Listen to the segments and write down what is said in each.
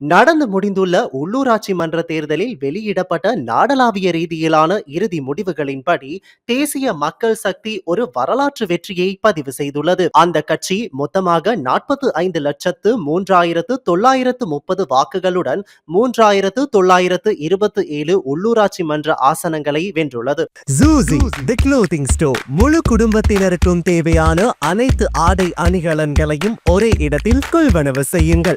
நடந்து முடிந்துள்ள உள்ளூராட்சி மன்ற தேர்தலில் வெளியிடப்பட்ட நாடளாவிய ரீதியிலான இறுதி முடிவுகளின்படி தேசிய மக்கள் சக்தி ஒரு வரலாற்று வெற்றியை பதிவு செய்துள்ளது. அந்த கட்சி மொத்தமாக நாற்பத்து ஐந்து லட்சத்து மூன்றாயிரத்து தொள்ளாயிரத்து முப்பது வாக்குகளுடன் மூன்றாயிரத்து தொள்ளாயிரத்து இருபத்தி ஏழு உள்ளூராட்சி மன்ற ஆசனங்களை வென்றுள்ளது. தி முழு குடும்பத்தினருக்கும் தேவையான அனைத்து ஆடை அணிகலன்களையும் ஒரே இடத்தில் கொள்வனவு செய்யுங்கள்.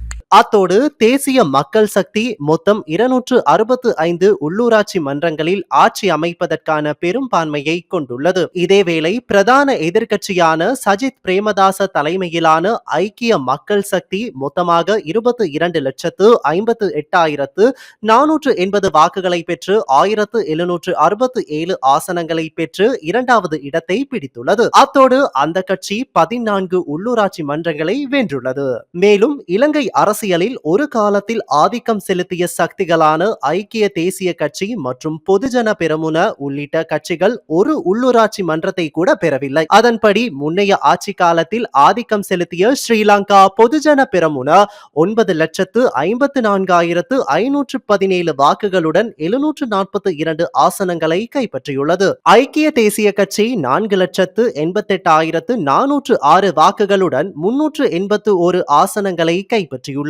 அத்தோடு தேசிய மக்கள் சக்தி மொத்தம் இருநூற்று அறுபத்து ஐந்து உள்ளூராட்சி மன்றங்களில் ஆட்சி அமைப்பதற்கான பெரும்பான்மையை கொண்டுள்ளது. இதேவேளை பிரதான எதிர்க்கட்சியான சஜித் பிரேமதாச தலைமையிலான ஐக்கிய மக்கள் சக்தி மொத்தமாக இருபத்தி இரண்டு லட்சத்து ஐம்பத்து எட்டாயிரத்து நானூற்று எண்பது வாக்குகளை பெற்று ஆயிரத்து எழுநூற்று அறுபத்து ஏழு ஆசனங்களை பெற்று இரண்டாவது இடத்தை பிடித்துள்ளது. அத்தோடு அந்த கட்சி பதினான்கு உள்ளூராட்சி மன்றங்களை வென்றுள்ளது. மேலும் இலங்கை அரசு அரசியலில் ஒரு காலத்தில் ஆதிக்கம் செலுத்திய சக்திகளான ஐக்கிய தேசிய கட்சி மற்றும் பொதுஜன பெரமுன உள்ளிட்ட கட்சிகள் ஒரு உள்ளூராட்சி மன்றத்தை கூட பெறவில்லை. அதன்படி முன்னைய ஆட்சி காலத்தில் ஆதிக்கம் செலுத்திய ஸ்ரீலங்கா பொதுஜன பெருமுன ஒன்பது லட்சத்து ஐம்பத்து நான்காயிரத்து ஐநூற்று பதினேழு வாக்குகளுடன் எழுநூற்று நாற்பத்தி இரண்டு ஆசனங்களை கைப்பற்றியுள்ளது. ஐக்கிய தேசிய கட்சி நான்கு லட்சத்து எண்பத்தெட்டாயிரத்து நானூற்று ஆறு வாக்குகளுடன் முன்னூற்று எண்பத்து ஒரு ஆசனங்களை கைப்பற்றியுள்ளது.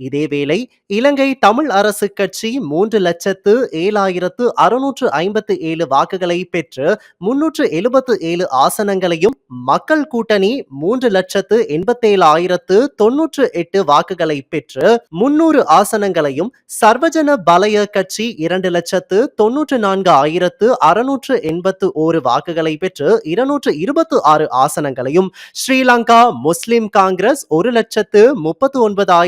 இதேவேளை இலங்கை தமிழ் அரசு கட்சி மூன்று லட்சத்து ஏழாயிரத்து அறுநூற்று ஐம்பத்து ஏழு வாக்குகளை பெற்று முன்னூற்று எழுபத்து ஏழு ஆசனங்களையும் மக்கள் கூட்டணி மூன்று லட்சத்து எண்பத்தேழாயிரத்து தொன்னூற்று எட்டு வாக்குகளை பெற்று முன்னூறு ஆசனங்களையும் சர்வஜன பலய கட்சி இரண்டு லட்சத்து தொன்னூற்று நான்கு ஆயிரத்து அறுநூற்று எண்பத்து ஓரு வாக்குகளை பெற்று இருநூற்று இருபத்து ஆறு ஆசனங்களையும் ஸ்ரீலங்கா முஸ்லிம் காங்கிரஸ் ஒரு லட்சத்து முப்பத்து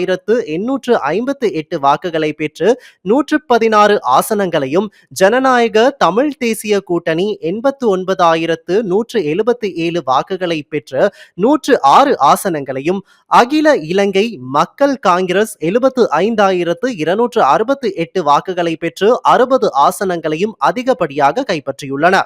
ஆயிரத்து எண்ணூற்று ஐம்பத்து எட்டு வாக்குகளை பெற்று நூற்று பதினாறு ஆசனங்களையும் ஜனநாயக தமிழ் தேசிய கூட்டணி எண்பத்து ஒன்பதாயிரத்து நூற்று எழுபத்தி ஏழு வாக்குகளை பெற்று நூற்று ஆறு ஆசனங்களையும் அகில இலங்கை மக்கள் காங்கிரஸ் எழுபத்து ஐந்தாயிரத்து இருநூற்று அறுபத்தி எட்டு வாக்குகளை பெற்று அறுபது ஆசனங்களையும் அதிகப்படியாக கைப்பற்றியுள்ளன.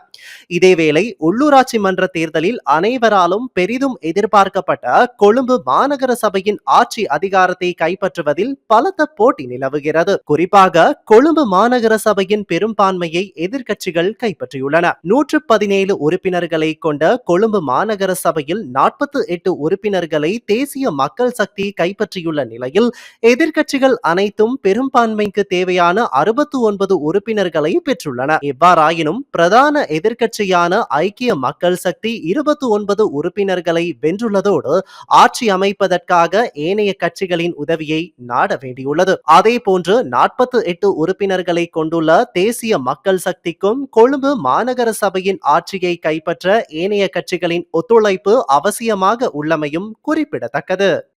இதேவேளை உள்ளூராட்சி மன்ற தேர்தலில் அனைவராலும் பெரிதும் எதிர்பார்க்கப்பட்ட கொழும்பு மாநகர சபையின் ஆட்சி அதிகாரத்தை கைப்பற்றுவதில் பலத்த போட்டி நிலவுகிறது. குறிப்பாக கொழும்பு மாநகர சபையின் பெரும்பான்மையை எதிர்க்கட்சிகள் கைப்பற்றியுள்ளன. நூற்று பதினேழு உறுப்பினர்களை கொண்ட கொழும்பு மாநகர சபையில் நாற்பத்தி எட்டு உறுப்பினர்களை தேசிய மக்கள் சக்தி கைப்பற்றியுள்ள நிலையில் எதிர்க்கட்சிகள் அனைத்தும் பெரும்பான்மைக்கு தேவையான அறுபத்தி ஒன்பது உறுப்பினர்களை பெற்றுள்ளன. எவ்வாறாயினும் பிரதான எதிர்க்கட்சியான ஐக்கிய மக்கள் சக்தி இருபத்தி ஒன்பது உறுப்பினர்களை வென்றுள்ளதோடு ஆட்சி அமைப்பதற்காக ஏனைய கட்சிகளின் உதவியை நாட வேண்டியுள்ளது. அதே போன்று நாற்பத்தி எட்டு உறுப்பினர்களை கொண்டுள்ள தேசிய மக்கள் சக்திக்கும் கொழும்பு மாநகர சபையின் ஆட்சியை கைப்பற்ற ஏனைய கட்சிகளின் ஒத்துழைப்பு அவசியமாக உள்ளமையும் குறிப்பிடத்தக்கது.